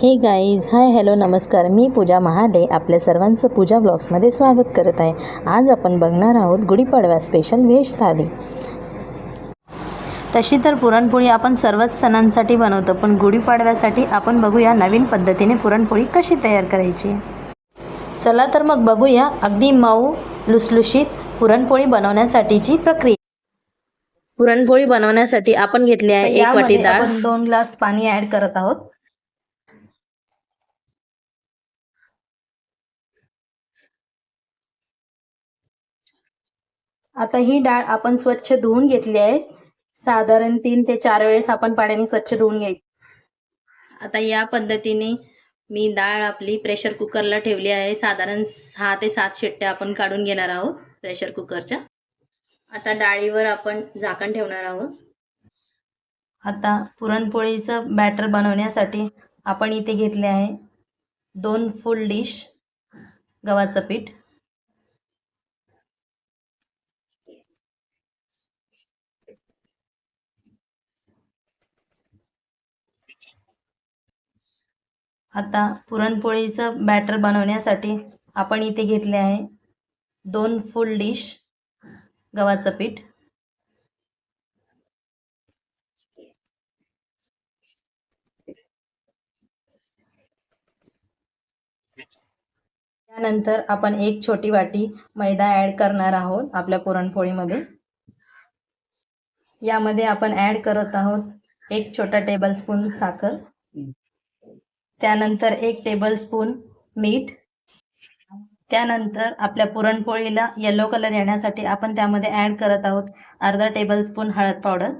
हे guys hi hello नमस्कार. मी पूजा महाले आपल्या सर्वांचं पूजा ब्लॉग्समध्ये स्वागत करत आहे. आज आपण बघणार आहोत गुढीपाडवा स्पेशल व्हेज थाली. तशी तर पुरणपोळी आपण सर्वच सणांसाठी बनवतो पण गुढीपाडव्यासाठी आपण बघूया नवीन पद्धतीने पुरणपोळी कशी तयार करायची. चला तर मग बघूया अगदी मऊ लुसलुशीत पुरणपोळी बनवण्यासाठीची प्रक्रिया. पुरणपोळी बनवण्यासाठी आपण घेतली आहे एक वाटी डाळ. दोन ग्लास पाणी ऍड करत आहोत. आता ही डाळ आपण स्वच्छ धुवून घेतली आहे. साधारण तीन ते चार वेळेस आपण पाण्याने स्वच्छ धुवून घ्यायची. आता या पद्धतीने मी डाळ आपली प्रेशर कुकरला ठेवली आहे. साधारण सहा ते सात शिट्ट्या आपण काढून घेणार आहोत प्रेशर कुकरच्या आता डाळीवर आपण झाकण ठेवणार आहोत. आता पुरणपोळीचं बॅटर बनवण्यासाठी आपण इथे घेतले आहे दोन फुल डिश गव्हाचं पीठ. आता पुरणपोळीचं बॅटर बनवण्यासाठी आपण इथे घेतले आहे दोन फुल डिश गव्हाचं पीठ. त्यानंतर आपण एक छोटी वाटी मैदा ॲड करणार आहोत आपल्या पुरणपोळीमध्ये यामध्ये आपण ॲड करत आहोत एक छोटा टेबलस्पून साखर. त्यानंतर एक टेबलस्पून मीठ. त्यानंतर आपल्या पुरणपोळीला येलो कलर येण्यासाठी आपण त्यामध्ये ॲड करत आहोत अर्धा टेबलस्पून हळद पावडर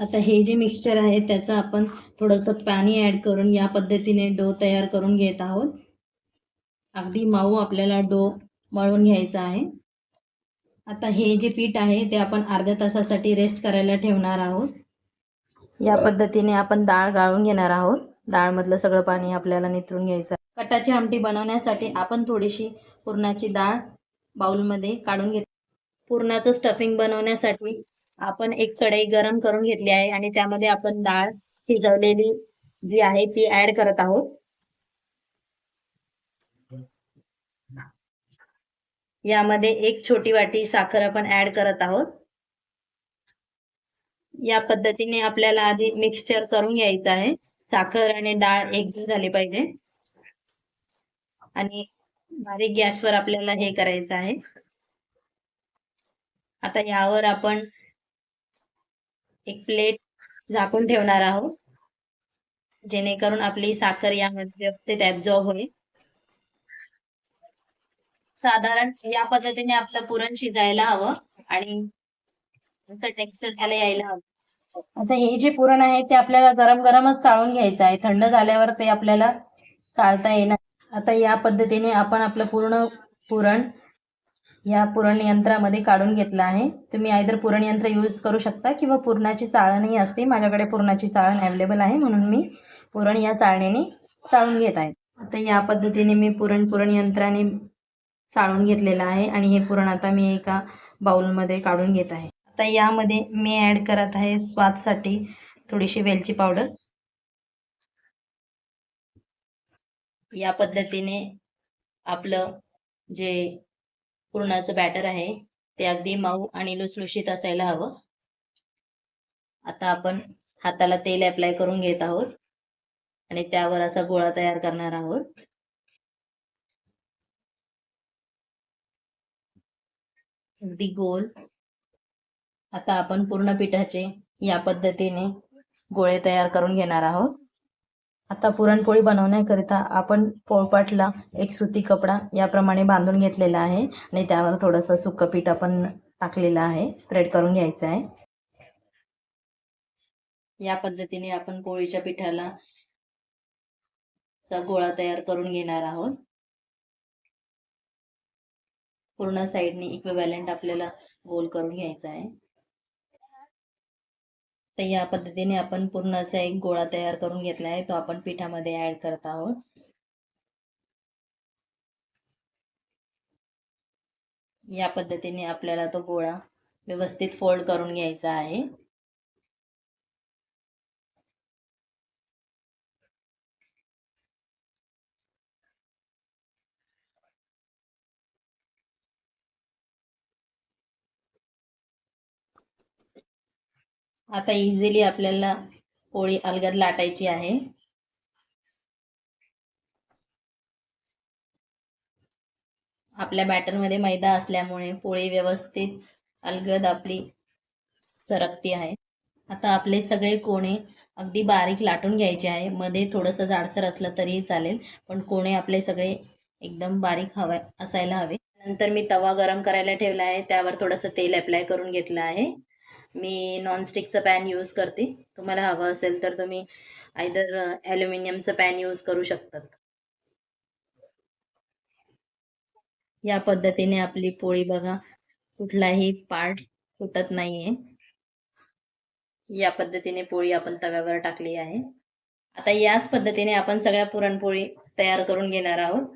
आता हे जे मिक्सचर आहे त्याचं आपण थोडंसं पाणी ॲड करून या पद्धतीने डो तयार करून घेत आहोत. अगदी माऊ आपल्याला डो मळून घ्यायचा आहे. आता हे जे पीठ आहे ते आपण अर्ध्या तासासाठी रेस्ट करायला ठेवणार आहोत. या पद्धतीने आपण डाळ गाळून घेणार आहोत. डाळमधलं सगळं पाणी आपल्याला निथरून घ्यायचं कटाची आमटी बनवण्यासाठी आपण थोडीशी पुरणाची डाळ बाउलमध्ये काढून घेत पुरणाचं स्टफिंग बनवण्यासाठी आपण एक कढई गरम करून घेतली आहे आणि त्यामध्ये आपण डाळ शिजवलेली जी आहे ती ऍड करत आहोत. यामध्ये एक छोटी वाटी साखर आपण ऍड करत आहोत. या पद्धतीने आपल्याला आधी मिक्सचर करून घ्यायचं आहे. साखर आणि डाळ एकजीव झाली पाहिजे. आणि बारीक गॅसवर आपल्याला हे करायचं आहे. आता यावर आपण एक प्लेट झाकून ठेवणार आहोत. जेणेकरून आपली साखर यामध्ये व्यवस्थित ऍब्झॉर्ब होईल. साधारण या पद्धतीने आपलं पुरण शिजायला हवं आणि टेक्स्चर त्याला यायला हवं. आता हे जे पुरण आहे ते आपल्याला गरम गरमच चाळून घ्यायचं आहे. थंड झाल्यावर ते आपल्याला चाळता येणार. आता या पद्धतीने आपण आपलं पूर्ण पुरण या पुरण यंत्रामध्ये काढून घेतलं आहे. तुम्ही आयदर पुरण यंत्र यूज करू शकता किंवा पुरणाची चाळणही असते. माझ्याकडे पुरणाची चाळण अवेलेबल आहे म्हणून मी पुरण या चाळणीने चाळून घेत आहे. आता या पद्धतीने मी पुरण पुरण यंत्राने चाळून घेतलेलं आहे आणि हे पुरण आता मी एका बाउलमध्ये काढून घेत आहे. आता यामध्ये मी ॲड करत आहे स्वादसाठी थोडीशी वेलची पावडर या पद्धतीने आपलं जे पुरणाचं बॅटर आहे ते अगदी मऊ आणि लुसलुशीत असायला हवं. आता आपण हाताला तेल अप्लाय करून घेत आहोत आणि त्यावर असा गोळा तयार करणार आहोत. अगदी गोल आता आपण पूर्ण पिठाचे या पद्धतीने गोळे तयार करून घेणार आहोत. आता पुरणपोळी बनवण्याकरिता आपण पोळपाटला एक सुती कपडा याप्रमाणे बांधून घेतलेला आहे आणि त्यावर थोडंसं सुकं पीठ आपण टाकलेलं आहे स्प्रेड करून घ्यायचं आहे. या पद्धतीने आपण पोळीच्या पिठाला चा गोळा तयार करून घेणार आहोत. पूर्ण साईडने इक्विव्हॅलंट आपल्याला गोल करून घ्यायचा आहे. तर या पद्धतीने आपण पूर्ण असा एक गोळा तयार करून घेतला आहे. तो आपण पिठामध्ये ऍड करत आहोत. या पद्धतीने आपल्याला तो गोळा व्यवस्थित फोल्ड करून घ्यायचा आहे. आता इझिली आपल्याला पोळी अलगद लाटायची आहे. आपल्या बॅटरमध्ये मैदा असल्यामुळे पोळी व्यवस्थित अलगद आपली सरकती आहे. आता आपले सगळे कोणे अगदी बारीक लाटून घ्यायचे आहे. मध्ये थोडंसं जाडसर असलं तरीही चालेल पण कोणे आपले सगळे एकदम बारीक हवे असायला हवे. नंतर मी तवा गरम करायला ठेवला आहे. त्यावर थोडंसं तेल अप्लाय करून घेतलं आहे. मी नॉनस्टिकचं पॅन यूज करते. तुम्हाला हवं असेल तर तुम्ही आयदर ॲल्युमिनियमचं पॅन यूज करू शकतात. या पद्धतीने आपली पोळी बघा कुठलाही पार्ट तुटत नाहीये. या पद्धतीने पोळी आपण तव्यावर टाकली आहे. आता याच पद्धतीने आपण सगळ्या पुरणपोळी तयार करून घेणार आहोत.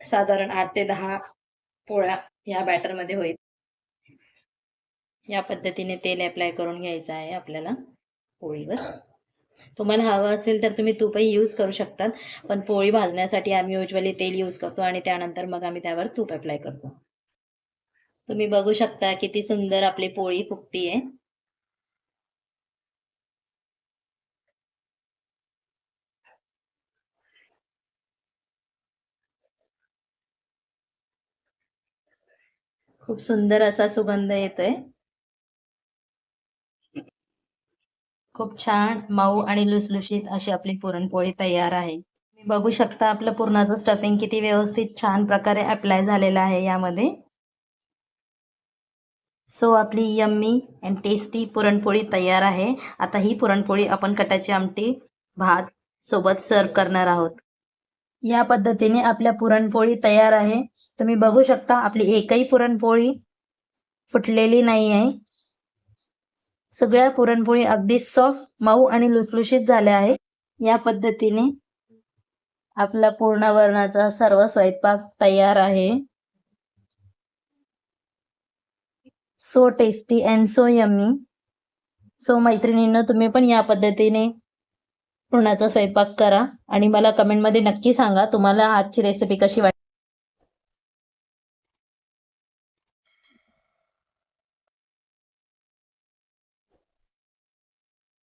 साधारण आठ ते दहा पोळ्या या बॅटरमध्ये होईल. या पद्धतीने तेल अप्लाय करून घ्यायचं आहे आपल्याला पोळीवर. तुम्हाला हवं असेल तर तुम्ही तूपही यूज करू शकतात पण पोळी भाजण्यासाठी आम्ही युजली तेल यूज करतो आणि त्यानंतर मग आम्ही त्यावर तूप अप्लाय करतो. तुम्ही बघू शकता किती सुंदर आपली पोळी फुगती आहे खूप सुंदर असा सुगंध येतोय. खूप छान मऊ आणि लुसलुशीत अशी आपली पुरणपोळी तयार आहे. बघू शकता आपलं पुरणाचं स्टफिंग किती व्यवस्थित छान प्रकारे अप्लाय झालेलं आहे यामध्ये. सो आपली यम्मी अँड टेस्टी पुरणपोळी तयार आहे. आता ही पुरणपोळी आपण कटाची आमटी भात सोबत सर्व करणार आहोत. या पद्धतीने आपल्या पुरणपोळी तयार आहे. तुम्ही बघू शकता आपली एकही पुरणपोळी फुटलेली नाही आहे सगळ्या पुरणपोळी अगदी सॉफ्ट मऊ आणि लुसलुशीत झाल्या आहे या पद्धतीने आपला पूर्ण वर्णाचा सर्व स्वयंपाक तयार आहे. So tasty and so yummy so मैत्रिणींनो तुम्ही पण या पद्धतीने पुरणाचा स्वयंपाक करा आणि मला कमेंटमध्ये नक्की सांगा तुम्हाला आजची रेसिपी कशी वाटते